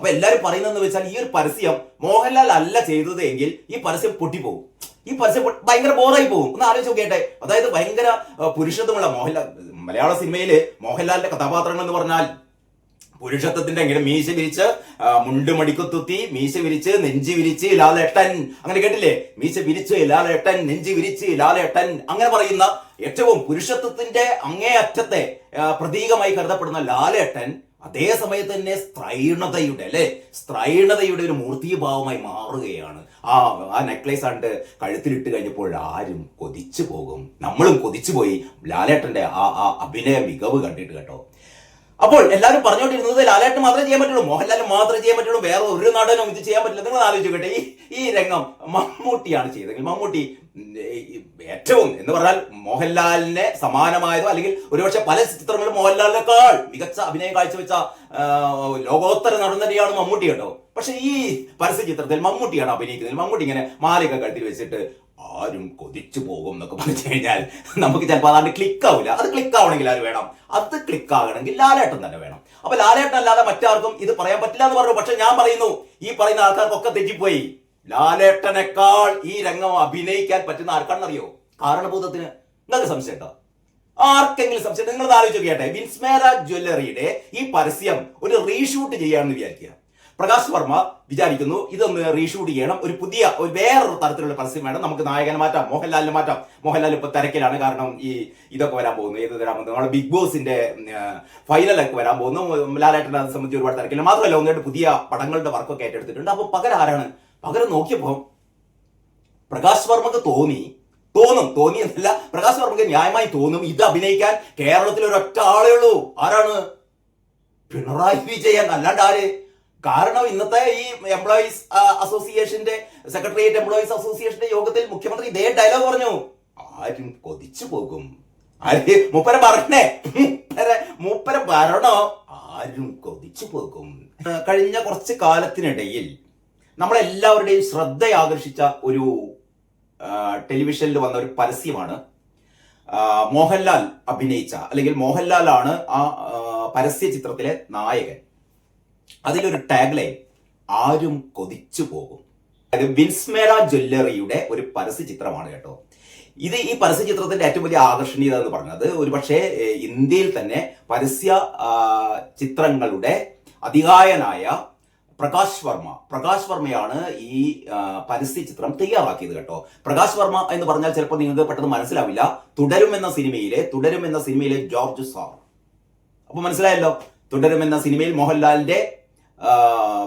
അപ്പൊ എല്ലാരും പറയുന്നതെന്ന് വെച്ചാൽ ഈ ഒരു പരസ്യം മോഹൻലാൽ അല്ല ചെയ്തത് എങ്കിൽ ഈ പരസ്യം പൊട്ടിപ്പോകും ഈ പരസ്യം ഭയങ്കര ബോറായി പോകും ഒന്ന് ആലോചിച്ച് നോക്കിയട്ടെ. അതായത് ഭയങ്കര പുരുഷത്വമുള്ള മോഹൻലാൽ മലയാള സിനിമയിൽ മോഹൻലാലിന്റെ കഥാപാത്രങ്ങൾ എന്ന് പറഞ്ഞാൽ പുരുഷത്വത്തിന്റെ ഇങ്ങനെ മീശ വിരിച്ച് മുണ്ട് മടിക്കുത്തുത്തി മീശ വിരിച്ച് നെഞ്ചി വിരിച്ച് ലാലേട്ടൻ. അങ്ങനെ കേട്ടില്ലേ? മീശ വിരിച്ച് ലാലേട്ടൻ നെഞ്ചി വിരിച്ച് ലാലേട്ടൻ. അങ്ങനെ പറയുന്ന ഏറ്റവും പുരുഷത്വത്തിന്റെ അങ്ങേയറ്റത്തെ അറ്റത്തെ പ്രതീകമായി കരുതപ്പെടുന്ന ലാലേട്ടൻ അതേ സമയത്ത് തന്നെ സ്ത്രൈണതയുടെ അല്ലെ? സ്ത്രൈണതയുടെ ഒരു മൂർത്തിഭാവമായി മാറുകയാണ്. ആ ആ നെക്ലേസ് ആണ്ട് കഴുത്തിലിട്ട് കഴിഞ്ഞപ്പോൾ ആരും കൊതിച്ചു പോകും. നമ്മളും കൊതിച്ചു പോയി. ലാലേട്ടന്റെ ആ ആ അഭിനയ മികവ് കണ്ടിട്ട് കേട്ടോ. അപ്പോൾ എല്ലാവരും പറഞ്ഞുകൊണ്ടിരുന്നത് ലാലേട്ടൻ മാത്രമേ ചെയ്യാൻ പറ്റുള്ളൂ. മോഹൻലാൽ മാത്രമേ ചെയ്യാൻ പറ്റുള്ളൂ. വേറെ ഒരു നടനും ഇത് ചെയ്യാൻ പറ്റില്ല. നിങ്ങൾ ആലോചിക്കട്ടെ ഈ ഈ രംഗം മമ്മൂട്ടിയാണ് ചെയ്തതെങ്കിൽ മമ്മൂട്ടി ഏറ്റവും എന്ന് പറഞ്ഞാൽ മോഹൻലാലിനെ സമാനമായതോ അല്ലെങ്കിൽ ഒരുപക്ഷെ പല ചിത്രങ്ങളും മോഹൻലാലിനേക്കാൾ മികച്ച അഭിനയം കാഴ്ചവെച്ച ലോകോത്തര നടൻ തന്നെയാണ് മമ്മൂട്ടി കേട്ടോ. പക്ഷെ ഈ പരസ്യ ചിത്രത്തിൽ മമ്മൂട്ടിയാണ് അഭിനയിക്കുന്നത്. മമ്മൂട്ടി ഇങ്ങനെ മാലയൊക്കെ കഴുത്തിൽ വെച്ചിട്ട് ആരും കൊതിച്ചു പോകും എന്നൊക്കെ പറഞ്ഞു കഴിഞ്ഞാൽ നമുക്ക് ചിലപ്പോൾ അതാണ്ട് ക്ലിക്ക് ആവില്ല. അത് ക്ലിക്ക് ആവണമെങ്കിൽ ആര് വേണം? അത് ക്ലിക്ക് ആകണമെങ്കിൽ ലാലേട്ടൻ തന്നെ വേണം. അപ്പൊ ലാലേട്ടൻ അല്ലാതെ മറ്റാർക്കും ഇത് പറയാൻ പറ്റില്ല എന്ന് പറഞ്ഞു. പക്ഷെ ഞാൻ പറയുന്നു ഈ പറയുന്ന ആൾക്കാർക്കൊക്കെ തെറ്റിപ്പോയി. ലാലേട്ടനേക്കാൾ ഈ രംഗം അഭിനയിക്കാൻ പറ്റുന്ന ആർക്കാണെന്നറിയോ? കാരണഭൂതത്തിന് നിങ്ങൾക്ക് സംശയം ഉണ്ടോ ആർക്കെങ്കിലും സംശയം? നിങ്ങൾ ആലോചിച്ച് നോക്കിയാട്ടെ. വിൻസ്മേര ജ്വല്ലറിയുടെ ഈ പരസ്യം ഒരു റീഷൂട്ട് ചെയ്യാമെന്ന് വിചാരിക്കുക. പ്രകാശ് വർമ്മ വിചാരിക്കുന്നു ഇതൊന്ന് റീഷൂട്ട് ചെയ്യണം. ഒരു പുതിയ ഒരു വേറൊരു തരത്തിലുള്ള പരസ്യം വേണം. നമുക്ക് നായകനെ മാറ്റാം മോഹൻലാലിനെ മാറ്റാം. മോഹൻലാൽ ഇപ്പൊ തിരക്കിലാണ് കാരണം ഈ ഇതൊക്കെ വരാൻ പോകുന്നു. ഏത് തരാൻ പോകുന്നു? നമ്മുടെ ബിഗ് ബോസിന്റെ ഫൈനലൊക്കെ വരാൻ പോകുന്നു. ലാലേട്ടനെ സംബന്ധിച്ച് ഒരുപാട് തിരക്കില്ല. മാത്രമല്ല ഒന്നിട്ട് പുതിയ പടങ്ങളുടെ വർക്കൊക്കെ ഏറ്റെടുത്തിട്ടുണ്ട്. അപ്പൊ പകരം ആരാണ് പകരം നോക്കിയപ്പോ പ്രകാശ് വർമ്മക്ക് തോന്നി. തോന്നും. തോന്നി എന്നല്ല പ്രകാശ് വർമ്മക്ക് ന്യായമായി തോന്നും. ഇത് അഭിനയിക്കാൻ കേരളത്തിൽ ഒരൊറ്റ ആളേ ഉള്ളൂ. ആരാണ്? പിണറായി വിജയൻ. അല്ലാണ്ട് ആര്? കാരണം ഇന്നത്തെ ഈ എംപ്ലോയീസ് അസോസിയേഷന്റെ സെക്രട്ടേറിയറ്റ് എംപ്ലോയീസ് അസോസിയേഷന്റെ യോഗത്തിൽ മുഖ്യമന്ത്രി ഇതേ ഡയലോഗ് പറഞ്ഞു. ആരും കൊതിച്ചു പോകും. ആര്? മുപ്പര പറഞ്ഞേ മൂപ്പര മൂപ്പര ഭരണോ? ആരും കൊതിച്ചു പോകും. കഴിഞ്ഞ കുറച്ച് കാലത്തിനിടയിൽ നമ്മളെല്ലാവരുടെയും ശ്രദ്ധ ആകർഷിച്ച ഒരു ടെലിവിഷനിൽ വന്ന ഒരു പരസ്യമാണ്. മോഹൻലാൽ അഭിനയിച്ച അല്ലെങ്കിൽ മോഹൻലാലാണ് ആ പരസ്യ ചിത്രത്തിലെ നായകൻ. അതിലൊരു ടാഗ്ലൈൻ ആരും കൊതിച്ചു പോകും. അത് വിൻസ്മേര ജ്വല്ലറിയുടെ ഒരു പരസ്യ ചിത്രമാണ് കേട്ടോ. ഇത് ഈ പരസ്യ ചിത്രത്തിന്റെ ഏറ്റവും വലിയ ആകർഷണീയത എന്ന് പറഞ്ഞത് ഒരുപക്ഷെ ഇന്ത്യയിൽ തന്നെ പരസ്യ ചിത്രങ്ങളുടെ അധികായനായ പ്രകാശ് വർമ്മ. പ്രകാശ് വർമ്മയാണ് ഈ പരസ്യ ചിത്രം തയ്യാറാക്കിയത് കേട്ടോ. പ്രകാശ് വർമ്മ എന്ന് പറഞ്ഞാൽ ചിലപ്പോൾ നിങ്ങൾക്ക് പെട്ടെന്ന് മനസ്സിലാവില്ല. തുടരും എന്ന സിനിമയിലെ തുടരും എന്ന സിനിമയിലെ ജോർജ് സാർ. അപ്പൊ മനസ്സിലായല്ലോ? തുടരും എന്ന സിനിമയിൽ മോഹൻലാലിന്റെ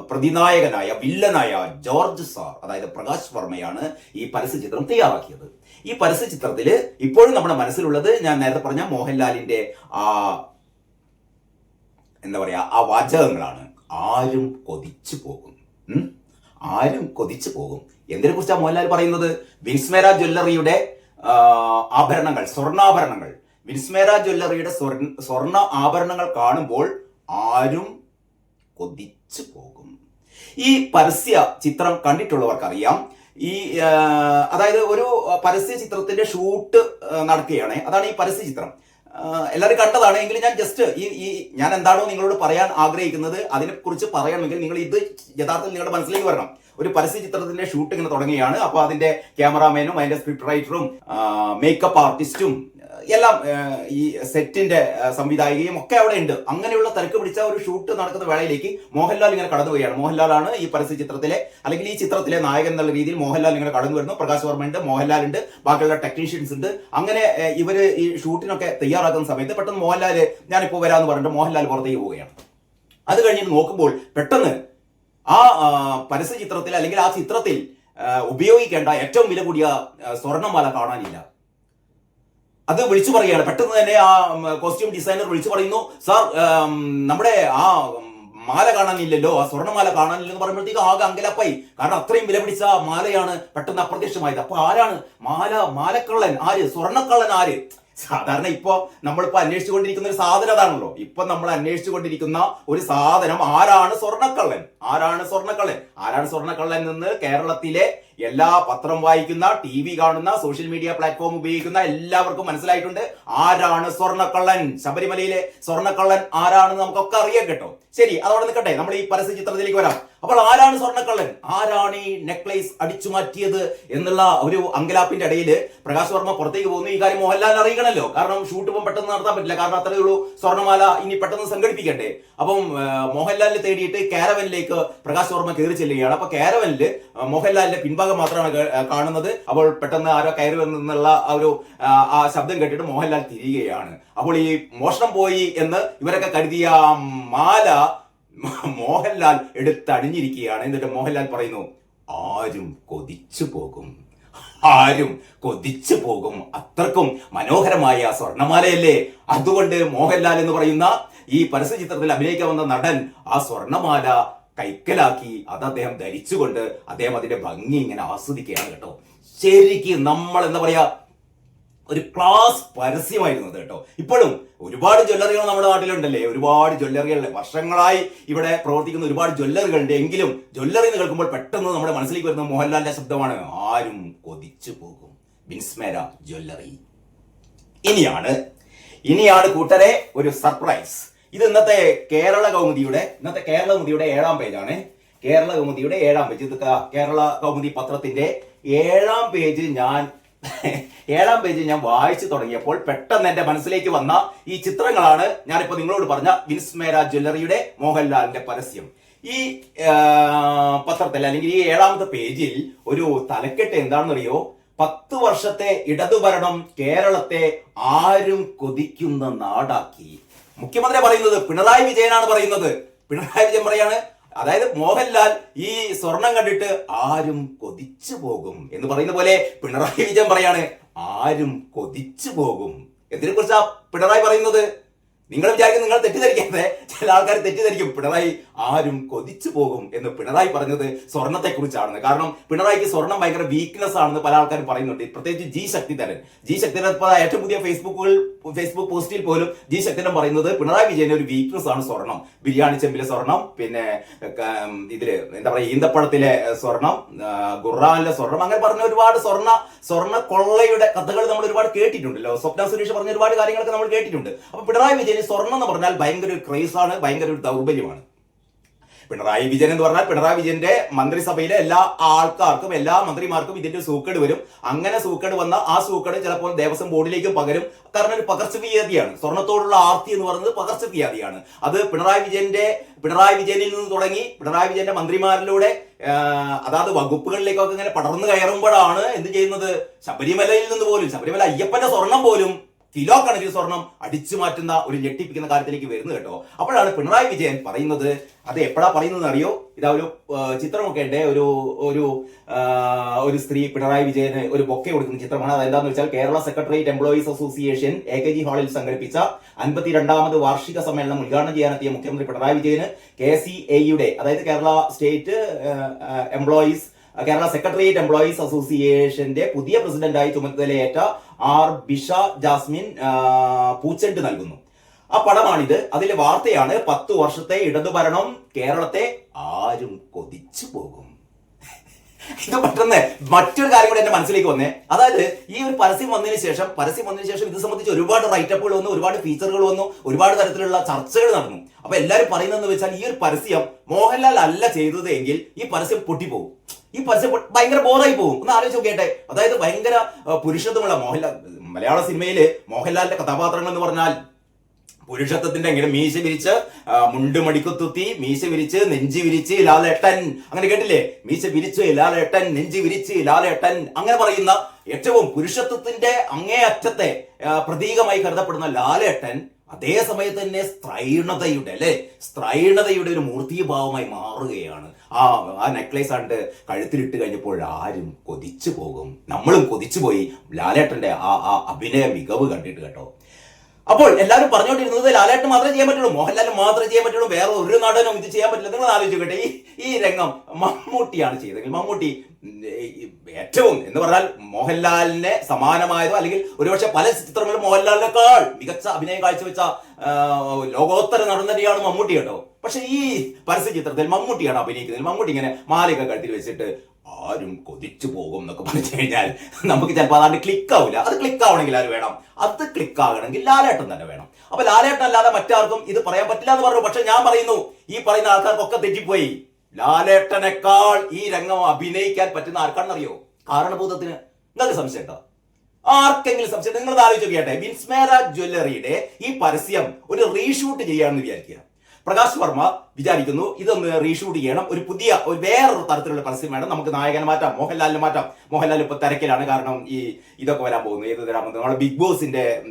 പ്രതിനായകനായ വില്ലനായ ജോർജ് സാർ അതായത് പ്രകാശ് വർമ്മയാണ് ഈ പരസ്യ ചിത്രം തയ്യാറാക്കിയത്. ഈ പരസ്യ ചിത്രത്തിൽ ഇപ്പോഴും നമ്മുടെ മനസ്സിലുള്ളത് ഞാൻ നേരത്തെ പറഞ്ഞ മോഹൻലാലിന്റെ ആ എന്താ പറയാ ആ വാചകങ്ങളാണ്. ആരും കൊതിച്ചു പോകും. ആരും കൊതിച്ചു പോകും. എന്തിനെ കുറിച്ചാണ് മോഹൻലാൽ പറയുന്നത്? വിൻസ്മേര ജ്വല്ലറിയുടെ ആഭരണങ്ങൾ സ്വർണാഭരണങ്ങൾ. വിൻസ്മേര ജ്വല്ലറിയുടെ സ്വർണ ആഭരണങ്ങൾ കാണുമ്പോൾ ആരും കൊതിച്ചു പോകും. ഈ പരസ്യ ചിത്രം കണ്ടിട്ടുള്ളവർക്കറിയാം. ഈ അതായത് ഒരു പരസ്യ ചിത്രത്തിന്റെ ഷൂട്ട് നടക്കുകയാണ്. അതാണ് ഈ പരസ്യ ചിത്രം. എല്ലാവരും കണ്ടതാണ്. എങ്കിലും ഞാൻ ജസ്റ്റ് ഈ ഈ ഞാൻ എന്താണോ നിങ്ങളോട് പറയാൻ ആഗ്രഹിക്കുന്നത് അതിനെക്കുറിച്ച് പറയണമെങ്കിൽ നിങ്ങൾ ഇത് യഥാർത്ഥത്തിൽ നിങ്ങളുടെ മനസ്സിലേക്ക് വരണം. ഒരു പരസ്യ ചിത്രത്തിന്റെ ഷൂട്ട് ഇങ്ങനെ തുടങ്ങുകയാണ്. അപ്പോൾ അതിന്റെ ക്യാമറാമാനും അതിന്റെ സ്ക്രിപ്റ്റ് റൈറ്ററും മേക്കപ്പ് ആർട്ടിസ്റ്റും എല്ലാം ഈ സെറ്റിന്റെ സംവിധായികയും ഒക്കെ അവിടെ ഉണ്ട്. അങ്ങനെയുള്ള തിരക്ക് പിടിച്ച ഒരു ഷൂട്ട് നടക്കുന്ന വേളയിലേക്ക് മോഹൻലാൽ ഇങ്ങനെ കടന്നു വരികയാണ്. മോഹൻലാലാണ് ഈ പരസ്യ ചിത്രത്തിലെ അല്ലെങ്കിൽ ഈ ചിത്രത്തിലെ നായകൻ എന്നുള്ള രീതിയിൽ മോഹൻലാൽ ഇങ്ങനെ കടന്നു വരുന്നു. പ്രകാശ് വർമ്മ ഉണ്ട് മോഹൻലാൽ ഉണ്ട് ബാക്കിയുള്ള ടെക്നീഷ്യൻസ് ഉണ്ട്. അങ്ങനെ ഇവർ ഈ ഷൂട്ടിനൊക്കെ തയ്യാറാക്കുന്ന സമയത്ത് പെട്ടെന്ന് മോഹൻലാൽ ഞാനിപ്പോൾ വരാമെന്ന് പറഞ്ഞിട്ട് മോഹൻലാൽ പുറത്തേക്ക് പോവുകയാണ്. അത് കഴിഞ്ഞിട്ട് നോക്കുമ്പോൾ പെട്ടെന്ന് ആ പരസ്യ ചിത്രത്തിൽ അല്ലെങ്കിൽ ആ ചിത്രത്തിൽ ഉപയോഗിക്കേണ്ട ഏറ്റവും വില കൂടിയ സ്വർണമാല കാണാനില്ല. അത് വിളിച്ചു പറയുകയാണ്. പെട്ടെന്ന് തന്നെ ആ കോസ്റ്റ്യൂം ഡിസൈനർ വിളിച്ചു പറയുന്നു സാർ നമ്മുടെ ആ മാല കാണാനില്ലല്ലോ. ആ സ്വർണമാല കാണാനില്ലെന്ന് പറയുമ്പോഴത്തേക്ക് ആകെ അങ്കലപ്പായി. കാരണം അത്രയും വില പിടിച്ച മാലയാണ് പെട്ടെന്ന് അപ്രത്യക്ഷമായത്. അപ്പൊ ആരാണ്? മാല മാലക്കള്ളൻ ആര്? സ്വർണക്കള്ളൻ ആര്? സാധാരണ ഇപ്പോ നമ്മളിപ്പോ അന്വേഷിച്ചുകൊണ്ടിരിക്കുന്ന ഒരു സാധനം അതാണല്ലോ. ഇപ്പൊ നമ്മൾ അന്വേഷിച്ചുകൊണ്ടിരിക്കുന്ന ഒരു സാധനം ആരാണ് സ്വർണക്കള്ളൻ? ആരാണ് സ്വർണക്കള്ളൻ? ആരാണ് സ്വർണക്കള്ളൻ എന്ന് കേരളത്തിലെ എല്ലാ പത്രം വായിക്കുന്ന ടി വി കാണുന്ന സോഷ്യൽ മീഡിയ പ്ലാറ്റ്ഫോം ഉപയോഗിക്കുന്ന എല്ലാവർക്കും മനസ്സിലായിട്ടുണ്ട്. ആരാണ് സ്വർണക്കള്ളൻ? ശബരിമലയിലെ സ്വർണക്കള്ളൻ ആരാണെന്ന് നമുക്കൊക്കെ അറിയാം കേട്ടോ. ശരി അതോടെ നിൽക്കട്ടെ. നമ്മൾ ഈ പരസ്യ ചിത്രത്തിലേക്ക് വരാം. അപ്പോൾ ആരാണ് സ്വർണക്കള്ളൻ? ആരാണ് ഈ നെക്ലേസ് അടിച്ചു മാറ്റിയത് എന്നുള്ള ഒരു അങ്കലാപ്പിന്റെ ഇടയിൽ പ്രകാശ് വർമ്മ പുറത്തേക്ക് പോകുന്നു. ഈ കാര്യം മോഹൻലാൽ അറിയിക്കണല്ലോ കാരണം ഷൂട്ട് ഇപ്പം പെട്ടെന്ന് നടത്താൻ പറ്റില്ല. കാരണം അത്രയേ ഉള്ളൂ സ്വർണമാല ഇനി പെട്ടെന്ന് സംഘടിപ്പിക്കണ്ടേ. അപ്പം മോഹൻലാലിനെ തേടിയിട്ട് കാരവനിലേക്ക് പ്രകാശ് വർമ്മ കയറി ചെല്ലുകയാണ്. അപ്പൊ കാരവനിൽ മോഹൻലാലിന്റെ പിൻഭാഗം മാത്രമാണ് കാണുന്നത്. അപ്പോൾ പെട്ടെന്ന് ആരോ കയറി വന്നുള്ള ആ ഒരു ആ, ശബ്ദം കേട്ടിട്ട് മോഹൻലാൽ തിരിയുകയാണ്. അപ്പോൾ ഈ മോഷണം പോയി എന്ന് ഇവരൊക്കെ കരുതിയ മാല മോഹൻലാൽ എടുത്തണിഞ്ഞിരിക്കുകയാണ് എന്നിട്ട് മോഹൻലാൽ പറയുന്നു ആരും കൊതിച്ചു പോകും. ആരും കൊതിച്ചു പോകും. അത്രക്കും മനോഹരമായ സ്വർണമാലയല്ലേ അതുകൊണ്ട് മോഹൻലാൽ എന്ന് പറയുന്ന ഈ പരസ്യ ചിത്രത്തിൽ അഭിനയിക്കാൻ വന്ന നടൻ ആ സ്വർണമാല കൈക്കലാക്കി അത് അദ്ദേഹം ധരിച്ചുകൊണ്ട് അദ്ദേഹം അതിന്റെ ഭംഗി ഇങ്ങനെ ആസ്വദിക്കുകയാണ് കേട്ടോ. ശരിക്കും നമ്മൾ എന്താ പറയാ ഒരു ക്ലാസ് പരസ്യമായിരുന്നു അത് കേട്ടോ. ഇപ്പോഴും ഒരുപാട് ജ്വല്ലറികൾ നമ്മുടെ നാട്ടിലുണ്ടല്ലേ? ഒരുപാട് ജ്വല്ലറികളുടെ വർഷങ്ങളായി ഇവിടെ പ്രവർത്തിക്കുന്ന ഒരുപാട് ജ്വല്ലറികളുണ്ട്. എങ്കിലും ജ്വല്ലറി എന്ന് കേൾക്കുമ്പോൾ പെട്ടെന്ന് നമ്മുടെ മനസ്സിലേക്ക് വരുന്ന മോഹൻലാലിന്റെ ശബ്ദമാണ് ആരും കൊതിച്ചു പോകും. ബിൻസ്മേര ജ്വല്ലറി. ഇനിയാണ് ഇനിയാണ് കൂട്ടരെ ഒരു സർപ്രൈസ് ഇത് ഇന്നത്തെ കേരള കൗമുദിയുടെ ഇന്നത്തെ കേരള കൗമുദിയുടെ ഏഴാം പേജാണ്. കേരള കൗമുദിയുടെ ഏഴാം പേജ്. ഇത് കേരള കൗമുദി പത്രത്തിന്റെ ഏഴാം പേജ് ഞാൻ ഏഴാം പേജ് ഞാൻ വായിച്ചു തുടങ്ങിയപ്പോൾ പെട്ടെന്ന് എന്റെ മനസ്സിലേക്ക് വന്ന ഈ ചിത്രങ്ങളാണ് ഞാനിപ്പോ നിങ്ങളോട് പറഞ്ഞ വിൻസ്മേര ജ്വല്ലറിയുടെ മോഹൻലാലിന്റെ പരസ്യം. ഈ പത്രത്തിൽ അല്ലെങ്കിൽ ഈ ഏഴാമത്തെ പേജിൽ ഒരു തലക്കെട്ട് എന്താണെന്നറിയോ? പത്ത് വർഷത്തെ ഇടതുഭരണം കേരളത്തെ ആരും കൊതിക്കുന്ന നാടാക്കി. മുഖ്യമന്ത്രി പറയുന്നത് പിണറായി വിജയനാണ് പറയുന്നത്. പിണറായി വിജയൻ പറയാണ് അതായത് മോഹൻലാൽ ഈ സ്വർണം കണ്ടിട്ട് ആരും കൊതിച്ചു പോകും എന്ന് പറയുന്ന പോലെ പിണറായി വിജയൻ പറയാണ് ആരും കൊതിച്ചു പോകും. എന്തിനെ കുറിച്ചാ പിണറായി പറയുന്നത്? നിങ്ങൾ വിചാരിക്കും നിങ്ങൾ തെറ്റിദ്ധരിക്കാതെ ചില ആൾക്കാർ തെറ്റിദ്ധരിക്കും. പിണറായി ആരും കൊതിച്ചു പോകും എന്ന് പിണറായി പറഞ്ഞത് സ്വർണത്തെ കുറിച്ചാണെന്ന് കാരണം പിണറായിക്ക് സ്വർണം ഭയങ്കര വീക്ക്നെസ് ആണെന്ന് പല ആൾക്കാരും പറയുന്നുണ്ട്. പ്രത്യേകിച്ച് ജി ശക്തിധരൻ. ജി ശക്തിധരൻ ഏറ്റവും പുതിയ ഫേസ്ബുക്കുകൾ ഫേസ്ബുക്ക് പോസ്റ്റിൽ പോലും ജി ശക്തിധരൻ പറയുന്നത് പിണറായി വിജയന്റെ ഒരു വീക്ക്നെസ് ആണ് സ്വർണം. ബിരിയാണി ചെമ്പിലെ സ്വർണം പിന്നെ ഇതിൽ എന്താ പറയുക ഈന്തപ്പഴത്തിലെ സ്വർണം ഗുർറാനിലെ സ്വർണം അങ്ങനെ പറഞ്ഞ ഒരുപാട് സ്വർണ സ്വർണ കൊള്ളയുടെ കഥകൾ നമ്മൾ ഒരുപാട് കേട്ടിട്ടുണ്ടല്ലോ സ്വപ്ന സുരേഷ് പറഞ്ഞ ഒരുപാട് കാര്യങ്ങളൊക്കെ നമ്മൾ കേട്ടിട്ടുണ്ട്. അപ്പൊ പിണറായി വിജയന് സ്വർണം എന്ന് പറഞ്ഞാൽ ഭയങ്കര ഒരു ക്രേസാണ് ഭയങ്കര ഒരു ദൗർബല്യമാണ്. പിണറായി വിജയൻ എന്ന് പറഞ്ഞാൽ പിണറായി വിജയന്റെ മന്ത്രിസഭയിലെ എല്ലാ ആൾക്കാർക്കും എല്ലാ മന്ത്രിമാർക്കും ഇതിന്റെ സൂക്കേട് വരും. അങ്ങനെ സൂക്കേട് വന്ന ആ സൂക്കേട് ചിലപ്പോൾ ദേവസ്വം ബോർഡിലേക്കും പകരും. കാരണം ഒരു പകർച്ചവ്യാധിയാണ്. സ്വർണത്തോടുള്ള ആർത്തി എന്ന് പറയുന്നത് പകർച്ചവ്യാധിയാണ്. അത് പിണറായി വിജയന്റെ പിണറായി വിജയനിൽ നിന്ന് തുടങ്ങി പിണറായി വിജയന്റെ മന്ത്രിമാരിലൂടെ അതായത് വകുപ്പുകളിലേക്കൊക്കെ ഇങ്ങനെ പടർന്നു കയറുമ്പോഴാണ് എന്ത് ചെയ്യുന്നത്? ശബരിമലയിൽ നിന്ന് പോലും ശബരിമല അയ്യപ്പന്റെ സ്വർണം പോലും കിലോ കണക്കിന് സ്വർണം അടിച്ചു മാറ്റുന്ന ഒരു ഞെട്ടിപ്പിക്കുന്ന കാര്യത്തിലേക്ക് വരുന്നത് കേട്ടോ. അപ്പോഴാണ് പിണറായി വിജയൻ പറയുന്നത് അത് എപ്പോഴാ പറയുന്നത് അറിയോ? ഇതാ ഒരു ചിത്രമൊക്കെ ഉണ്ട്. ഒരു ഒരു ഒരു സ്ത്രീ പിണറായി വിജയന് ഒരു ബൊക്കെ കൊടുക്കുന്ന ചിത്രമാണ്. അതെന്താന്ന് വെച്ചാൽ Kerala secretariat employees association A K G ഹാളിൽ സംഘടിപ്പിച്ച അൻപത്തിരണ്ടാമത് വാർഷിക സമ്മേളനം ഉദ്ഘാടനം ചെയ്യാനെത്തിയ മുഖ്യമന്ത്രി പിണറായി വിജയന് കെ സി എയുടെ അതായത് Kerala state employees Kerala secretariat employees അസോസിയേഷന്റെ പുതിയ പ്രസിഡന്റായി ചുമതലയേറ്റ ആർ ബിഷ ജാസ്മിൻ പൂച്ചെണ്ട് നൽകുന്നു. ആ പടമാണിത്. അതിലെ വാർത്തയാണ് പത്ത് വർഷത്തെ ഇടതുഭരണം കേരളത്തെ ആരും കൊതിച്ചു പോകും. ഇത് പെട്ടെന്ന് മറ്റൊരു കാര്യം കൂടെ എന്റെ മനസ്സിലേക്ക് വന്നേ. അതായത് ഈ ഒരു പരസ്യം വന്നതിന് ശേഷം പരസ്യം വന്നതിന് ശേഷം ഇത് സംബന്ധിച്ച് ഒരുപാട് റൈറ്റപ്പുകൾ വന്നു ഒരുപാട് ഫീച്ചറുകൾ വന്നു ഒരുപാട് തരത്തിലുള്ള ചർച്ചകൾ നടന്നു. അപ്പൊ എല്ലാവരും പറയുന്നതെന്ന് വെച്ചാൽ ഈ ഒരു പരസ്യം മോഹൻലാൽ അല്ല ചെയ്തത് എങ്കിൽ ഈ പരസ്യം പൊട്ടിപ്പോകും ഈ പരസ്യം ഭയങ്കര ബോറായി പോകും. ഒന്ന് ആലോചിച്ച് നോക്കിയട്ടെ. അതായത് ഭയങ്കര പുരുഷത്വമുള്ള മോഹൻലാൽ മലയാള സിനിമയിൽ മോഹൻലാലിന്റെ കഥാപാത്രങ്ങൾ എന്ന് പറഞ്ഞാൽ പുരുഷത്വത്തിന്റെ ഇങ്ങനെ മീശ വിരിച്ച് മുണ്ട് മടിക്കുത്തുത്തി മീശ വിരിച്ച് നെഞ്ചി വിരിച്ച് ലാലേട്ടൻ. അങ്ങനെ കേട്ടില്ലേ? മീശ വിരിച്ച് ലാലേട്ടൻ നെഞ്ചി വിരിച്ച് ലാലേട്ടൻ. അങ്ങനെ പറയുന്ന ഏറ്റവും പുരുഷത്വത്തിന്റെ അങ്ങേയറ്റത്തെ പ്രതീകമായി കരുതപ്പെടുന്ന ലാലേട്ടൻ അതേ സമയത്ത് തന്നെ സ്ത്രൈണതയുടെ അല്ലെ? സ്ത്രൈണതയുടെ ഒരു മൂർത്തിഭാവമായി മാറുകയാണ്. ആ ആ നെക്ലേസ് ആണ്ട് കഴുത്തിലിട്ട് കഴിഞ്ഞപ്പോൾ ആരും കൊതിച്ചു പോകും. നമ്മളും കൊതിച്ചു പോയി. ലാലേട്ടന്റെ ആ ആ അഭിനയ മികവ് കണ്ടിട്ട് കേട്ടോ. അപ്പോൾ എല്ലാവരും പറഞ്ഞുകൊണ്ടിരുന്നത് ലാലേട്ടൻ മാത്രമേ ചെയ്യാൻ പറ്റുള്ളൂ മോഹൻലാൽ മാത്രമേ ചെയ്യാൻ പറ്റുള്ളൂ വേറെ ഒരു നടനും ഇത് ചെയ്യാൻ പറ്റില്ല. നിങ്ങൾ ആലോചിക്കട്ടെ ഈ ഈ രംഗം മമ്മൂട്ടിയാണ് ചെയ്തതെങ്കിൽ മമ്മൂട്ടി ഏറ്റവും എന്ന് പറഞ്ഞാൽ മോഹൻലാലിനെ സമാനമായതോ അല്ലെങ്കിൽ ഒരുപക്ഷെ പല ചിത്രങ്ങളിലും മോഹൻലാലിനേക്കാൾ മികച്ച അഭിനയം കാഴ്ചവെച്ച ലോകോത്തര നടൻ മമ്മൂട്ടി കേട്ടോ. പക്ഷെ ഈ പരസ്യ ചിത്രത്തിൽ മമ്മൂട്ടിയാണ് അഭിനയിക്കുന്നത്. മമ്മൂട്ടി ഇങ്ങനെ മാലയൊക്കെ കഴുത്തിൽ വെച്ചിട്ട് ആരും കൊതിച്ചു പോകും എന്നൊക്കെ പറഞ്ഞു കഴിഞ്ഞാൽ നമുക്ക് ചിലപ്പോൾ അതാണ്ട് ക്ലിക്ക് ആവില്ല അത് ക്ലിക്ക് ആവണമെങ്കിൽ ആര് വേണം? അത് ക്ലിക്ക് ആകണമെങ്കിൽ ലാലേട്ടൻ തന്നെ വേണം. അപ്പൊ ലാലേട്ടൻ അല്ലാതെ മറ്റാർക്കും ഇത് പറയാൻ പറ്റില്ല എന്ന് പറഞ്ഞു. പക്ഷെ ഞാൻ പറയുന്നു ഈ പറയുന്ന ആൾക്കാർക്കൊക്കെ തെറ്റിപ്പോയി. ലാലേട്ടനേക്കാൾ ഈ രംഗം അഭിനയിക്കാൻ പറ്റുന്ന ആർക്കാണെന്നറിയോ? കാരണഭൂതത്തിന് നിങ്ങൾക്ക് സംശയം ഉണ്ടോ? ആർക്കെങ്കിലും സംശയം? നിങ്ങൾ ആലോചിച്ച് കേട്ടെ വിൻസ്മേര ജ്വല്ലറിയുടെ ഈ പരസ്യം ഒരു റീഷൂട്ട് ചെയ്യാമെന്ന് വിചാരിക്കുക. പ്രകാശ് വർമ്മ വിചാരിക്കുന്നു ഇതൊന്ന് റീഷൂട്ട് ചെയ്യണം. ഒരു പുതിയ ഒരു വേറൊരു തരത്തിലുള്ള പരസ്യം വേണം. നമുക്ക് നായകനെ മാറ്റാം മോഹൻലാലിനെ മാറ്റാം. മോഹൻലാൽ ഇപ്പൊ തിരക്കിലാണ് കാരണം ഈ ഇതൊക്കെ വരാൻ പോകുന്നു. ഏത് തരാൻ പോകുന്നു? നമ്മുടെ ബിഗ് ബോസിന്റെ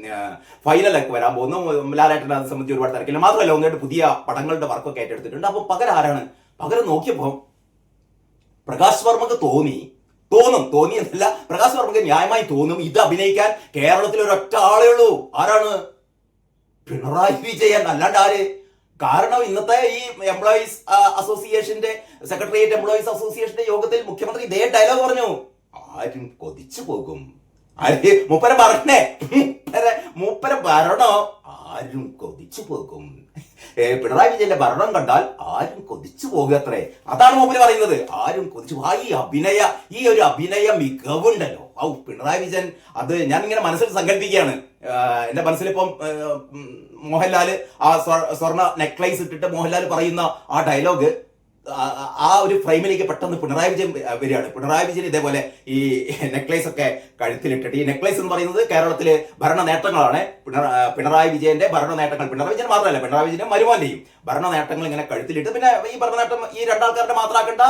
ഫൈനലൊക്കെ വരാൻ പോകുന്നു. ലാലേട്ടനെ സംബന്ധിച്ച് ഒരുപാട് തിരക്കില്ല. മാത്രമല്ല ഒന്നായിട്ട് പുതിയ പടങ്ങളുടെ വർക്കൊക്കെ ഏറ്റെടുത്തിട്ടുണ്ട്. അപ്പൊ പകരം ആരാണ് പകരം നോക്കിയപ്പോ പ്രകാശ് വർമ്മക്ക് തോന്നി തോന്നും തോന്നി എന്നല്ല പ്രകാശ് വർമ്മക്ക് ന്യായമായി തോന്നും ഇത് അഭിനയിക്കാൻ കേരളത്തിൽ ഒരൊറ്റ ആളേ ഉള്ളൂ. ആരാണ്? പിണറായി വിജയൻ അല്ലാണ്ട് ആര്? കാരണം ഇന്നത്തെ ഈ എംപ്ലോയീസ് അസോസിയേഷന്റെ സെക്രട്ടേറിയറ്റ് എംപ്ലോയീസ് അസോസിയേഷന്റെ യോഗത്തിൽ മുഖ്യമന്ത്രി ഇതേ ഡയലോഗ് പറഞ്ഞു. ആരും കൊതിച്ചു പോകും. ആര്? മൂപ്പര പറഞ്ഞേ മൂപ്പര മൂപ്പര ഭരണോ ആരും കൊതിച്ചു പോകും. പിണറായി വിജയന്റെ ഭരണം കണ്ടാൽ ആരും കൊതിച്ചു പോകുക അത്രേ അതാണ് മൂപ്പര് പറയുന്നത്. ആരും കൊതിച്ചു ഈ അഭിനയ ഈ ഒരു അഭിനയ മികവുണ്ടല്ലോ. ഔ പിണറായി വിജയൻ അത് ഞാൻ ഇങ്ങനെ മനസ്സിൽ സങ്കല്പിക്കുകയാണ്. എന്റെ മനസ്സിലിപ്പം മോഹൻലാൽ ആ സ്വർണ നെക്ലൈസ് ഇട്ടിട്ട് മോഹൻലാൽ പറയുന്ന ആ ഡയലോഗ് ആ- ഒരു ഫ്രെയിമിലേക്ക് പെട്ടെന്ന് പിണറായി വിജയൻ വരികയാണ്. പിണറായി വിജയൻ ഇതേപോലെ ഈ നെക്ലേസ് ഒക്കെ കഴുത്തിലിട്ടിട്ട്. ഈ നെക്ലേസ് എന്ന് പറയുന്നത് കേരളത്തിലെ ഭരണ നേട്ടങ്ങളാണ് പിണറായി വിജയന്റെ ഭരണ നേട്ടങ്ങൾ പിണറായി വിജയൻ മാത്രമല്ല പിണറായി വിജയന്റെ മരുമോന്റെയും ഭരണ നേട്ടങ്ങൾ ഇങ്ങനെ കഴുത്തിലിട്ട്. പിന്നെ ഈ ഭരണ നേട്ടം ഈ രണ്ടാൾക്കാരുടെ മാത്രമാക്കേണ്ട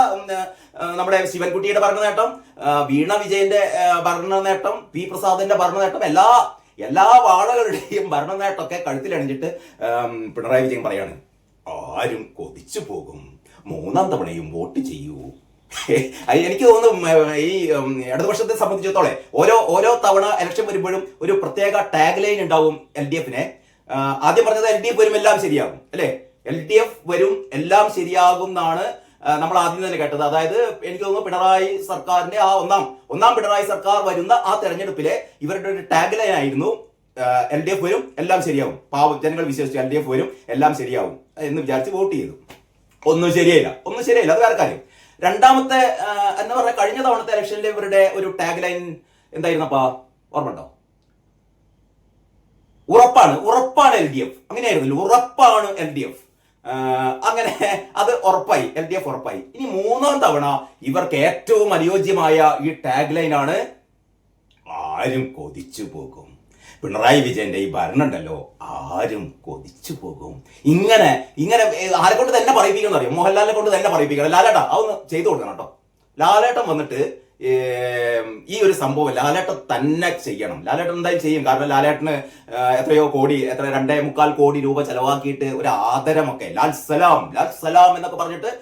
നമ്മുടെ ശിവൻകുട്ടിയുടെ ഭരണ നേട്ടം വീണ വിജയന്റെ ഭരണ നേട്ടം പി പ്രസാദിന്റെ ഭരണ നേട്ടം എല്ലാ എല്ലാ വാഴകളുടെയും ഭരണ നേട്ടമൊക്കെ കഴുത്തിലണിഞ്ഞിട്ട് പിണറായി വിജയൻ പറയാണ് ആരും കൊതിച്ചു പോകും. മൂന്നാം തവണയും വോട്ട് ചെയ്യൂ. എനിക്ക് തോന്നുന്നു ഈ ഇടതുപക്ഷത്തെ സംബന്ധിച്ചിടത്തോളം ഓരോ ഓരോ തവണ ഇലക്ഷൻ വരുമ്പോഴും ഒരു പ്രത്യേക ടാഗ് ലൈൻ ഉണ്ടാവും എൽ ഡി എഫിനെ. ആദ്യം പറഞ്ഞത് എൽ ഡി എഫ് വരും എല്ലാം ശരിയാകും അല്ലേ? എൽ ഡി എഫ് വരും എല്ലാം ശരിയാകും എന്നാണ് നമ്മൾ ആദ്യം തന്നെ കേട്ടത്. അതായത് എനിക്ക് തോന്നുന്നു പിണറായി സർക്കാരിന്റെ ആ ഒന്നാം ഒന്നാം പിണറായി സർക്കാർ വരുന്ന ആ തെരഞ്ഞെടുപ്പിലെ ഇവരുടെ ഒരു ടാഗ് ലൈൻ ആയിരുന്നു എൽ ഡി എഫ് വരും എല്ലാം ശരിയാവും പാവം ജനങ്ങൾ വിശ്വസിച്ചു എൽ ഡി എഫ് വരും എല്ലാം ശരിയാവും എന്ന് വിചാരിച്ച് വോട്ട് ചെയ്തു. ഒന്നും ശരിയല്ല. ഒന്നും ശരിയല്ല. അത് വേറെ കാര്യം. രണ്ടാമത്തെ എന്ന് പറഞ്ഞാൽ കഴിഞ്ഞ തവണത്തെ ഇലക്ഷനിൽ ഇവരുടെ ഒരു ടാഗ് ലൈൻ എന്തായിരുന്നപ്പാ ഓർമ്മ ഉണ്ടോ ഉറപ്പാണ്. ഉറപ്പാണ് എൽ ഡി എഫ്. അങ്ങനെയായിരുന്നില്ല? ഉറപ്പാണ് എൽ ഡി എഫ്. അങ്ങനെ അത് ഉറപ്പായി. എൽ ഡി എഫ് ഉറപ്പായി. ഇനി മൂന്നാം തവണ ഇവർക്ക് ഏറ്റവും അനുയോജ്യമായ ഈ ടാഗ് ലൈൻ ആണ് ആരും കൊതിച്ചു പോകും. പിണറായി വിജയന്റെ ഈ ഭരണം ഉണ്ടല്ലോ ആരും കൊതിച്ചു പോകും. ഇങ്ങനെ ഇങ്ങനെ ആരെ കൊണ്ട് തന്നെ പറയിപ്പിക്കണം അറിയാം? മോഹൻലാലിനെ കൊണ്ട് തന്നെ പറയിപ്പിക്കണം. ലാലേട്ടാ അതൊന്ന് ചെയ്തു കൊടുക്കണം കേട്ടോ. ലാലേട്ടൻ വന്നിട്ട് ഈ ഒരു സംഭവം ലാലേട്ടൻ തന്നെ ചെയ്യണം. ലാലേട്ടൻ എന്തായാലും ചെയ്യും. കാരണം ലാലേട്ടന് എത്രയോ കോടി എത്ര രണ്ടേ മുക്കാൽ കോടി രൂപ ചെലവാക്കിയിട്ട് ഒരു ആദരമൊക്കെ ലാൽ സലാം ലാൽ സലാം എന്നൊക്കെ പറഞ്ഞിട്ട്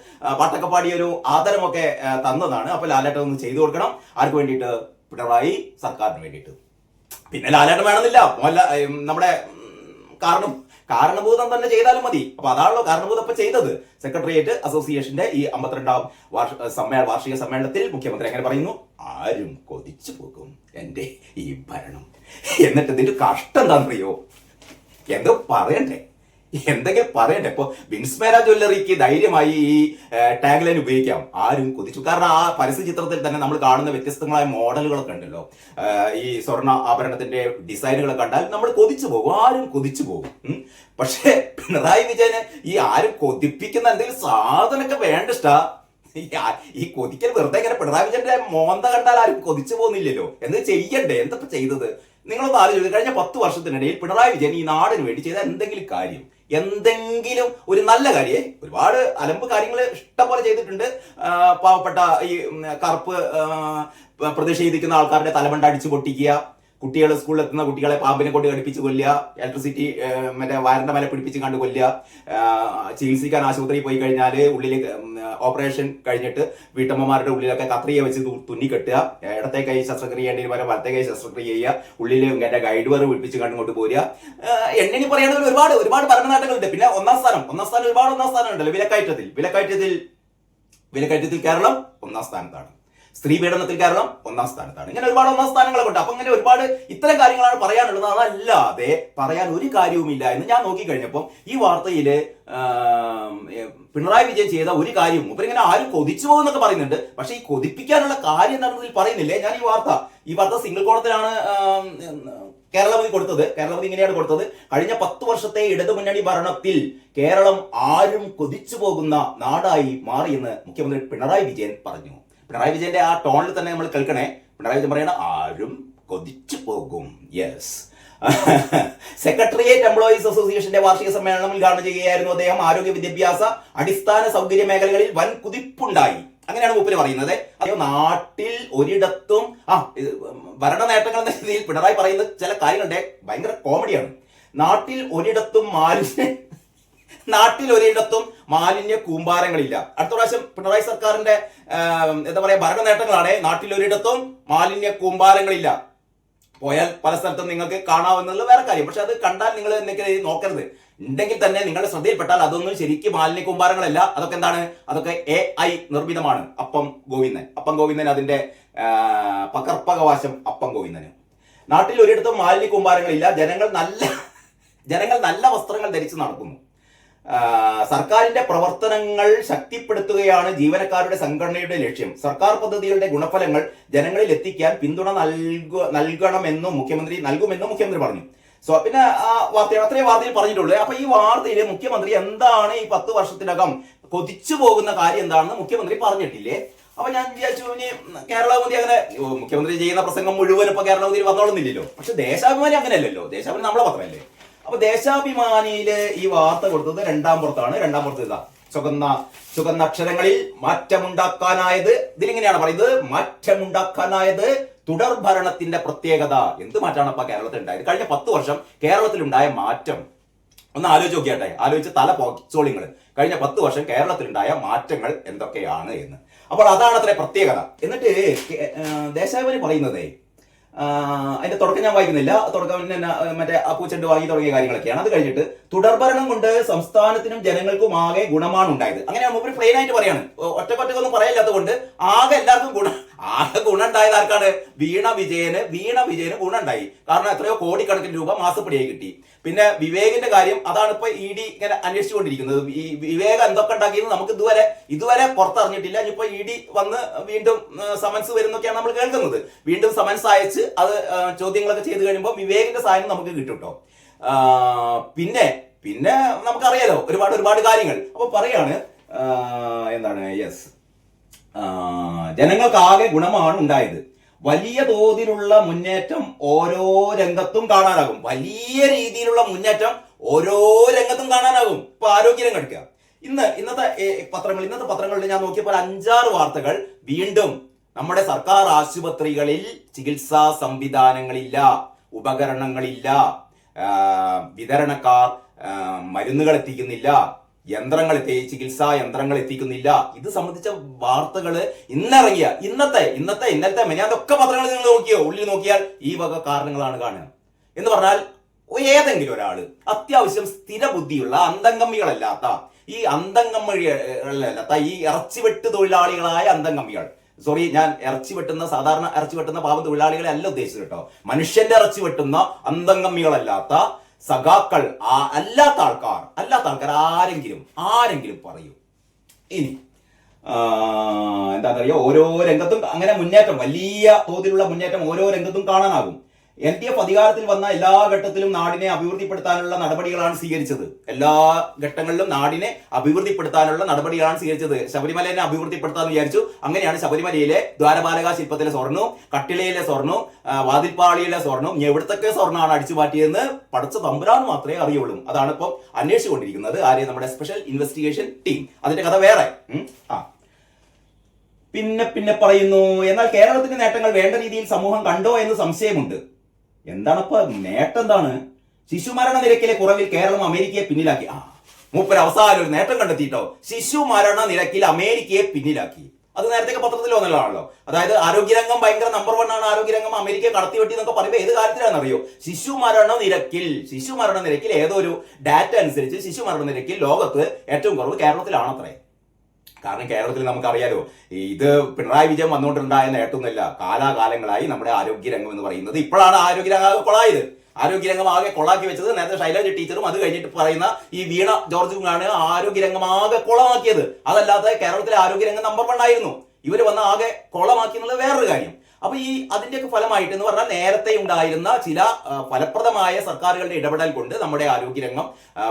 പാട്ടൊക്കെ പാടിയ ഒരു ആദരമൊക്കെ തന്നതാണ്. അപ്പൊ ലാലേട്ടൻ ഒന്ന് ചെയ്തു കൊടുക്കണം. ആർക്ക് വേണ്ടിയിട്ട്? പിണറായി സർക്കാരിന് വേണ്ടിയിട്ട്. പിന്നെ ലാലേട്ടൻ വേണമെന്നില്ല. മോഹൻലാ നമ്മുടെ കാരണം കാരണഭൂതം തന്നെ ചെയ്താലും മതി. അപ്പൊ അതാണല്ലോ കാരണഭൂതം ഇപ്പൊ ചെയ്തത്. സെക്രട്ടേറിയറ്റ് അസോസിയേഷന്റെ ഈ അമ്പത്തിരണ്ടാം വാർഷ സമ്മേളന വാർഷിക സമ്മേളനത്തിൽ മുഖ്യമന്ത്രി അങ്ങനെ പറയുന്നു ആരും കൊതിച്ചു പോകും എന്റെ ഈ ഭരണം. എന്നിട്ട് ഇതിന്റെ കഷ്ടം എന്താണെന്നറിയോ? എന്തോ പറയണ്ടേ? എന്തെങ്കിലും പറയണ്ടേ? ഇപ്പൊ വിൻസ്മേര ജ്വല്ലറിക്ക് ധൈര്യമായി ഈ ടാഗ് ലൈൻ ഉപയോഗിക്കാം. ആരും കൊതിച്ചു. കാരണം ആ പരസ്യ ചിത്രത്തിൽ തന്നെ നമ്മൾ കാണുന്ന വ്യത്യസ്തങ്ങളായ മോഡലുകളൊക്കെ ഉണ്ടല്ലോ. ഈ സ്വർണ ആഭരണത്തിന്റെ ഡിസൈനുകൾ കണ്ടാൽ നമ്മൾ കൊതിച്ചു പോകും. ആരും കൊതിച്ചു പോകും. പക്ഷേ പിണറായി വിജയന് ഈ ആരും കൊതിപ്പിക്കുന്ന എന്തെങ്കിലും സാധനമൊക്കെ വേണ്ട ഇഷ്ടാ. ഈ കൊതിക്കൽ വെറുതെ ഇങ്ങനെ പിണറായി വിജയന്റെ മോന്ത കണ്ടാൽ ആരും കൊതിച്ചു പോകുന്നില്ലല്ലോ. എന്ത് ചെയ്യണ്ടേ? എന്തപ്പോ ചെയ്തത്? നിങ്ങളൊന്ന് ആലോചിച്ചു കഴിഞ്ഞ പത്ത് വർഷത്തിനിടയിൽ പിണറായി വിജയൻ ഈ നാടിന് വേണ്ടി ചെയ്ത എന്തെങ്കിലും കാര്യം. എന്തെങ്കിലും ഒരു നല്ല കാര്യേ ഒരുപാട് അലമ്പ് കാര്യങ്ങൾ ഇഷ്ടംപോലെ ചെയ്തിട്ടുണ്ട്. പാവപ്പെട്ട ഈ കറുപ്പ് പ്രതിഷേധിക്കുന്ന ആൾക്കാരുടെ തലമണ്ട അടിച്ചു പൊട്ടിക്കുക കുട്ടികൾ സ്കൂളിൽ എത്തുന്ന കുട്ടികളെ പാമ്പിനെ കൊണ്ട് കടിപ്പിച്ച് കൊല്ലുക ഇലക്ട്രിസിറ്റി മറ്റേ വയറിന്റെ മേലെ പിടിപ്പിച്ച് കണ്ട് കൊല്ലുക ചികിത്സിക്കാൻ ആശുപത്രിയിൽ പോയി കഴിഞ്ഞാൽ ഉള്ളിൽ ഓപ്പറേഷൻ കഴിഞ്ഞിട്ട് വീട്ടമ്മമാരുടെ ഉള്ളിലൊക്കെ കത്രിയെ വെച്ച് തുന്നിക്കെട്ടുക ഇടത്തെ കൈ ശസ്ത്രക്രിയ വരെ പകരം വലത്തെ കൈ ശസ്ത്രക്രിയ ചെയ്യുക ഉള്ളിൽ എന്റെ ഗൈഡ് വർ പിടിപ്പിച്ച് കണ്ടുകൊണ്ട് പോരുക. എണ്ണി പറയുകയാണെങ്കിൽ ഒരുപാട് ഒരുപാട് ഭരണ നേട്ടങ്ങളുണ്ട് പിന്നെ ഒന്നാം സ്ഥാനം ഒന്നാം സ്ഥാനം ഒരുപാട് ഒന്നാം സ്ഥാനം ഉണ്ടല്ലോ വിലക്കയറ്റത്തിൽ വിലക്കയറ്റത്തിൽ വിലക്കയറ്റത്തിൽ കേരളം ഒന്നാം സ്ഥാനത്താണ്. സ്ത്രീ പീഡനത്തിൽ കാരണം ഒന്നാം സ്ഥാനത്താണ്. ഇങ്ങനെ ഒരുപാട് ഒന്നാം സ്ഥാനങ്ങളൊക്കെ ഉണ്ട്. അപ്പൊ ഇങ്ങനെ ഒരുപാട് ഇത്തരം കാര്യങ്ങളാണ് പറയാനുള്ളത്. അതല്ലാതെ പറയാൻ ഒരു കാര്യവുമില്ല എന്ന് ഞാൻ നോക്കിക്കഴിഞ്ഞപ്പോൾ ഈ വാർത്തയിൽ പിണറായി വിജയൻ ചെയ്ത ഒരു കാര്യവും ഇവരിങ്ങനെ ആരും കൊതിച്ചു പോകുന്നൊക്കെ പറയുന്നുണ്ട്. പക്ഷെ ഈ കൊതിപ്പിക്കാനുള്ള കാര്യം എന്താണെന്നതിൽ പറയുന്നില്ലേ? ഞാൻ ഈ വാർത്ത ഈ വാർത്ത സിംഗിൾ കോണത്തിലാണ് ആം, കേരളമതി കൊടുത്തത്. കേരളമതി ഇങ്ങനെയാണ് കൊടുത്തത്. കഴിഞ്ഞ പത്ത് വർഷത്തെ ഇടതുമുന്നണി ഭരണത്തിൽ കേരളം ആരും കൊതിച്ചു പോകുന്ന നാടായി മാറിയെന്ന് മുഖ്യമന്ത്രി പിണറായി വിജയൻ പറഞ്ഞു. പിണറായി വിജയന്റെ ആ ടോണിൽ തന്നെ നമ്മൾ കേൾക്കണേ. പിണറായി വിജയൻ പറയണ ആരും കൊതിച്ചു പോകും. യെസ് സെക്രട്ടേറിയറ്റ് എംപ്ലോയീസ് അസോസിയേഷന്റെ വാർഷിക സമ്മേളനം ഉദ്ഘാടനം ചെയ്യുകയായിരുന്നു അദ്ദേഹം. ആരോഗ്യ വിദ്യാഭ്യാസ അടിസ്ഥാന സൗകര്യ മേഖലകളിൽ വൻ കുതിപ്പുണ്ടായി. അങ്ങനെയാണ് മൂപ്പര് പറയുന്നത്. അയ്യോ നാട്ടിൽ ഒരിടത്തും ആ ഭരണ നേട്ടങ്ങൾ എന്ന രീതിയിൽ പിണറായി പറയുന്ന ചില കാര്യങ്ങളുടെ ഭയങ്കര കോമഡിയാണ്. നാട്ടിൽ ഒരിടത്തും മാലിന്യ നാട്ടിൽ ഒരിടത്തും മാലിന്യ കൂമ്പാരങ്ങളില്ല. അടുത്ത പ്രാവശ്യം പിണറായി സർക്കാരിന്റെ എന്താ പറയാ ഭരണ നേട്ടങ്ങളാണ് നാട്ടിൽ ഒരിടത്തും മാലിന്യ കൂമ്പാരങ്ങളില്ല. പോയാൽ പല സ്ഥലത്തും നിങ്ങൾക്ക് കാണാവുന്നുള്ള വേറെ കാര്യം. പക്ഷെ അത് കണ്ടാൽ നിങ്ങൾ എന്തൊക്കെ നോക്കരുത്. ഉണ്ടെങ്കിൽ തന്നെ നിങ്ങളുടെ ശ്രദ്ധയിൽപ്പെട്ടാൽ അതൊന്നും ശരിക്കും മാലിന്യ കൂമ്പാരങ്ങളല്ല. അതൊക്കെ എന്താണ്? അതൊക്കെ എ ഐ നിർമ്മിതമാണ്. അപ്പം ഗോവിന്ദൻ. അപ്പം ഗോവിന്ദൻ അതിന്റെ പകർപ്പകവാശം അപ്പം ഗോവിന്ദന്. നാട്ടിൽ ഒരിടത്തും മാലിന്യ കൂമ്പാരങ്ങളില്ല. ജനങ്ങൾ നല്ല ജനങ്ങൾ നല്ല വസ്ത്രങ്ങൾ ധരിച്ച് നടക്കുന്നു. സർക്കാരിന്റെ പ്രവർത്തനങ്ങൾ ശക്തിപ്പെടുത്തുകയാണ് ജീവനക്കാരുടെ സംഘടനയുടെ ലക്ഷ്യം. സർക്കാർ പദ്ധതികളുടെ ഗുണഫലങ്ങൾ ജനങ്ങളിൽ എത്തിക്കാൻ പിന്തുണ നൽകു നൽകണമെന്നും മുഖ്യമന്ത്രി നൽകുമെന്നും മുഖ്യമന്ത്രി പറഞ്ഞു. സോ പിന്നെ ആ വാർത്ത അത്രയും വാർത്തയിൽ പറഞ്ഞിട്ടുള്ളൂ. അപ്പൊ ഈ വാർത്തയിൽ മുഖ്യമന്ത്രി എന്താണ് ഈ പത്ത് വർഷത്തിനകം കൊതിച്ചു പോകുന്ന കാര്യം എന്താണെന്ന് മുഖ്യമന്ത്രി പറഞ്ഞിട്ടില്ലേ? അപ്പൊ ഞാൻ വിചാരിച്ചു ഇനി കേരള മോദി അങ്ങനെ മുഖ്യമന്ത്രി ചെയ്യുന്ന പ്രസംഗം മുഴുവൻ ഇപ്പൊ കേരളാവധിയിൽ വന്നോളുന്നില്ലല്ലോ. പക്ഷെ ദേശാഭിമാനി അങ്ങനെയല്ലല്ലോ. ദേശാഭിമാനി നമ്മളെ പത്രമല്ലേ അപ്പൊ ദേശാഭിമാനിയിൽ ഈ വാർത്ത കൊടുത്തത് രണ്ടാം പുറത്താണ്. രണ്ടാം പുറത്ത് ഇതാ. ചുവന്ന ചുവന്ന അക്ഷരങ്ങളിൽ മാറ്റമുണ്ടാക്കാനായത്. ഇതിലിങ്ങനെയാണ് പറയുന്നത്. മാറ്റമുണ്ടാക്കാനായത് തുടർ ഭരണത്തിന്റെ പ്രത്യേകത. എന്ത് മാറ്റമാണ് അപ്പൊ കേരളത്തിൽ ഉണ്ടായത് കഴിഞ്ഞ പത്ത് വർഷം കേരളത്തിലുണ്ടായ മാറ്റം. ഒന്ന് ആലോചിച്ച് നോക്കിയാട്ടെ ആലോചിച്ച് തല പോച്ചോളിങ്ങൾ കഴിഞ്ഞ പത്ത് വർഷം കേരളത്തിലുണ്ടായ മാറ്റങ്ങൾ എന്തൊക്കെയാണ് എന്ന്. അപ്പോൾ അതാണ് അത്ര പ്രത്യേകത. എന്നിട്ട് ദേശാഭിമാനി പറയുന്നതേ അതിന്റെ തുടക്കം ഞാൻ വായിക്കുന്നില്ല. തുടക്കം മറ്റേ അപ്പൂച്ചണ്ട് വാങ്ങി തുടങ്ങിയ കാര്യങ്ങളൊക്കെയാണ്. അത് കഴിഞ്ഞിട്ട് തുടർഭരണം കൊണ്ട് സംസ്ഥാനത്തിനും ജനങ്ങൾക്കും ആകെ ഗുണമാണ് ഉണ്ടായത്. അങ്ങനെ മൂപ്പര് പ്ലെയിൻ ആയിട്ട് പറയാണ്. ഒറ്റക്കൊറ്റക്കൊന്നും പറയില്ലാത്തത് കൊണ്ട് ആകെ എല്ലാവർക്കും ഗുണം ആകെ ഗുണുണ്ടായത് ആർക്കാണ്? വീണ വിജയന് വീണ വിജയന് ഗുണുണ്ടായി കാരണം എത്രയോ കോടിക്കണക്കിന് രൂപ മാസപ്പടിയായി കിട്ടി. പിന്നെ വിവേകിന്റെ കാര്യം അതാണ് ഇപ്പൊ ഇ ഡി ഇങ്ങനെ അന്വേഷിച്ചുകൊണ്ടിരിക്കുന്നത്. ഈ വിവേക് എന്തൊക്കെ ഉണ്ടാക്കിയെന്ന് നമുക്ക് ഇതുവരെ ഇതുവരെ പുറത്തറിഞ്ഞിട്ടില്ല. ഇനിയിപ്പോ ഇ ഡി വന്ന് വീണ്ടും സമൻസ് വരുന്നൊക്കെയാണ് നമ്മൾ കേൾക്കുന്നത്. വീണ്ടും സമൻസ് അയച്ച് അത് ചോദ്യങ്ങളൊക്കെ ചെയ്ത് കഴിയുമ്പോൾ വിവേകിന്റെ സാധനം നമുക്ക് കിട്ടും കേട്ടോ പിന്നെ പിന്നെ നമുക്കറിയാലോ ഒരുപാട് ഒരുപാട് കാര്യങ്ങൾ. അപ്പൊ പറയാണ് എന്താണ് യെസ് ജനങ്ങൾക്ക് ആകെ ഗുണമാണ് ഉണ്ടായത്. വലിയ തോതിലുള്ള മുന്നേറ്റം ഓരോ രംഗത്തും കാണാനാകും. വലിയ രീതിയിലുള്ള മുന്നേറ്റം ഓരോ രംഗത്തും കാണാനാകും. ഇപ്പൊ ആരോഗ്യരംഗം എടുക്കുക. ഇന്ന് ഇന്നത്തെ പത്രങ്ങൾ ഇന്നത്തെ പത്രങ്ങളിൽ ഞാൻ നോക്കിയപ്പോൾ അഞ്ചാറ് വാർത്തകൾ വീണ്ടും നമ്മുടെ സർക്കാർ ആശുപത്രികളിൽ ചികിത്സാ സംവിധാനങ്ങളില്ല ഉപകരണങ്ങളില്ല വിതരണക്കാർ മരുന്നുകൾ എത്തിക്കുന്നില്ല യന്ത്രങ്ങൾ ചികിത്സാ യന്ത്രങ്ങൾ എത്തിക്കുന്നില്ല. ഇത് സംബന്ധിച്ച വാർത്തകൾ ഇന്നിറങ്ങിയ ഇന്നത്തെ ഇന്നത്തെ ഇന്നത്തെ മെനാതൊക്കെ പത്രങ്ങൾ നിങ്ങൾ നോക്കിയോ? ഉള്ളിൽ നോക്കിയാൽ ഈ വക കാരണങ്ങളാണ് കാണുക. എന്ന് പറഞ്ഞാൽ ഏതെങ്കിലും ഒരാൾ അത്യാവശ്യം സ്ഥിര ബുദ്ധിയുള്ള അന്തംഗമ്മികളല്ലാത്ത ഈ അന്തംഗമ്മികളല്ലാത്ത ഈ ഇറച്ചിവെട്ട് തൊഴിലാളികളായ അന്തംഗമ്മികൾ സോറി ഞാൻ ഇറച്ചി വെട്ടുന്ന സാധാരണ ഇറച്ചി വെട്ടുന്ന പാവം തൊഴിലാളികളെ അല്ല ഉദ്ദേശിച്ചത് കേട്ടോ. മനുഷ്യന്റെ ഇറച്ചി വെട്ടുന്ന അന്തംഗമ്മികളല്ലാത്ത സഖാക്കൾ ആ അല്ലാത്ത ആൾക്കാർ അല്ലാത്ത ആൾക്കാർ ആരെങ്കിലും ആരെങ്കിലും പറയൂ. ഇനി എന്താ പറയുക ഓരോ രംഗത്തും അങ്ങനെ മുന്നേറ്റം വലിയ തോതിലുള്ള മുന്നേറ്റം ഓരോ രംഗത്തും കാണാനാകും. എൽ ഡി എഫ് അധികാരത്തിൽ വന്ന എല്ലാ ഘട്ടത്തിലും നാടിനെ അഭിവൃദ്ധിപ്പെടുത്താനുള്ള നടപടികളാണ് സ്വീകരിച്ചത്. എല്ലാ ഘട്ടങ്ങളിലും നാടിനെ അഭിവൃദ്ധിപ്പെടുത്താനുള്ള നടപടികളാണ് സ്വീകരിച്ചത്. ശബരിമലയെ അഭിവൃദ്ധിപ്പെടുത്താന്ന് വിചാരിച്ചു. അങ്ങനെയാണ് ശബരിമലയിലെ ദ്വാരപാലക ശില്പത്തിലെ സ്വർണവും കട്ടിളയിലെ സ്വർണവും ആ, വാതിൽപ്പാളിയിലെ സ്വർണവും എവിടത്തൊക്കെ സ്വർണമാണ് അടിച്ചു മാറ്റിയതെന്ന് പഠിച്ച തമ്പുരാൻ മാത്രമേ അറിയുള്ളൂ. അതാണ് ഇപ്പം അന്വേഷിച്ചുകൊണ്ടിരിക്കുന്നത് ആരെയും നമ്മുടെ സ്പെഷ്യൽ ഇൻവെസ്റ്റിഗേഷൻ ടീം. അതിന്റെ കഥ വേറെ. ആ. പിന്നെ പിന്നെ പറയുന്നു എന്നാൽ കേരളത്തിന്റെ നേട്ടങ്ങൾ വേണ്ട രീതിയിൽ സമൂഹം കണ്ടോ എന്ന് സംശയമുണ്ട്. എന്താണപ്പോ നേട്ടം എന്താണ്? ശിശുമരണ നിരക്കിലെ കുറവിൽ കേരളം അമേരിക്കയെ പിന്നിലാക്കി. ആ മൂപ്പര് അവസാനം ഒരു നേട്ടം കണ്ടെത്തിയിട്ടോ ശിശുമരണ നിരക്കിൽ അമേരിക്കയെ പിന്നിലാക്കി. അത് നേരത്തെ പത്രത്തിൽ വന്നുള്ളതാണല്ലോ അതായത് ആരോഗ്യരംഗം ഭയങ്കര നമ്പർ വൺ ആണ്. ആരോഗ്യരംഗം അമേരിക്കയെ കടത്തിവെട്ടി എന്നൊക്കെ പറയുമ്പോൾ ഏത് കാര്യത്തിലാണെന്നറിയോ? ശിശുമരണ നിരക്കിൽ ശിശുമരണ നിരക്കിൽ ഏതോ ഒരു ഡാറ്റ അനുസരിച്ച് ശിശുമരണ നിരക്കിൽ ലോകത്ത് ഏറ്റവും കുറവ് കേരളത്തിലാണത്രേ. കാരണം കേരളത്തിൽ നമുക്കറിയാലോ ഇത് പിണറായി വിജയൻ വന്നുകൊണ്ടുണ്ടായ നേട്ടമൊന്നുമില്ല കാലാകാലങ്ങളായി നമ്മുടെ ആരോഗ്യരംഗം എന്ന് പറയുന്നത് ഇപ്പോഴാണ് ആരോഗ്യരംഗം കൊളായത്. ആരോഗ്യരംഗം ആകെ കൊളാക്കി വെച്ചത് നേരത്തെ ശൈലജ ടീച്ചറും അത് കഴിഞ്ഞിട്ട് പറയുന്ന ഈ വീണ ജോർജുമാണ് ആരോഗ്യരംഗം ആകെ കൊളമാക്കിയത്. അതല്ലാതെ കേരളത്തിലെ ആരോഗ്യരംഗം നമ്പർ വൺ ആയിരുന്നു. ഇവർ വന്ന് ആകെ കൊളമാക്കി എന്നുള്ളത് വേറൊരു കാര്യം. അപ്പൊ ഈ അതിന്റെയൊക്കെ ഫലമായിട്ട് എന്ന് പറഞ്ഞാൽ നേരത്തെ ഉണ്ടായിരുന്ന ചില ഫലപ്രദമായ സർക്കാരുകളുടെ ഇടപെടൽ കൊണ്ട് നമ്മുടെ ആരോഗ്യരംഗം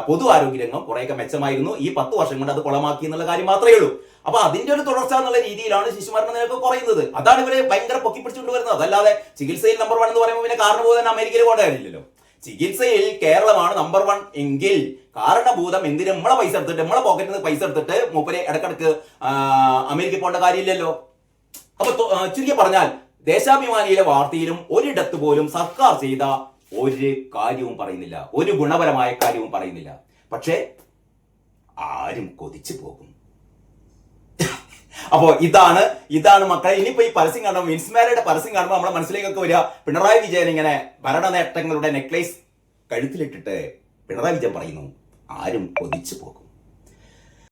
പൊതു ആരോഗ്യരംഗം കുറേയൊക്കെ മെച്ചമായിരുന്നു. ഈ പത്ത് വർഷം കൊണ്ട് അത് കുളമാക്കി എന്നുള്ള കാര്യം മാത്രമേ ഉള്ളൂ. അപ്പൊ അതിന്റെ ഒരു തുടർച്ച എന്നുള്ള രീതിയിലാണ് ശിശുമരണ നിരക്ക് കുറയുന്നത്. അതാണ് ഇവരെ ഭയങ്കര പൊക്കി പിടിച്ചുകൊണ്ട് വരുന്നത്. അതല്ലാതെ ചികിത്സയിൽ നമ്പർ വൺ എന്ന് പറയുമ്പോൾ പിന്നെ കാരണഭൂതൻ അമേരിക്കയിൽ കൊണ്ടുവരില്ലല്ലോ ചികിത്സയിൽ കേരളമാണ് നമ്പർ വൺ എങ്കിൽ കാരണഭൂതം എന്തിനും? നമ്മളെ പൈസ എടുത്തിട്ട് നമ്മളെ പോക്കറ്റിൽ നിന്ന് പൈസ എടുത്തിട്ട് മൂപ്പരെ ഇടക്കിടക്ക് അമേരിക്ക പോകേണ്ട കാര്യമില്ലല്ലോ. അപ്പൊ ചുരുക്കി പറഞ്ഞാൽ ദേശാഭിമാനിയിലെ വാർത്തയിലും ഒരിടത്ത് പോലും സർക്കാർ ചെയ്ത ഒരു കാര്യവും പറയുന്നില്ല. ഒരു ഗുണപരമായ കാര്യവും പറയുന്നില്ല. പക്ഷേ ആരും കൊതിച്ചു പോകും. അപ്പോ ഇതാണ് ഇതാണ് മക്കളെ. ഇനിയിപ്പോ ഈ പരസ്യം കാണുമ്പോൾ മിൻസ്മാരുടെ പരസ്യം കാണുമ്പോൾ നമ്മുടെ മനസ്സിലേക്കൊക്കെ വരിക. പിണറായി വിജയൻ ഇങ്ങനെ ഭരണ നേട്ടങ്ങളുടെ നെക്ലേസ് കഴുത്തിലിട്ടിട്ട് പിണറായി വിജയൻ പറയുന്നു ആരും കൊതിച്ചു പോകും.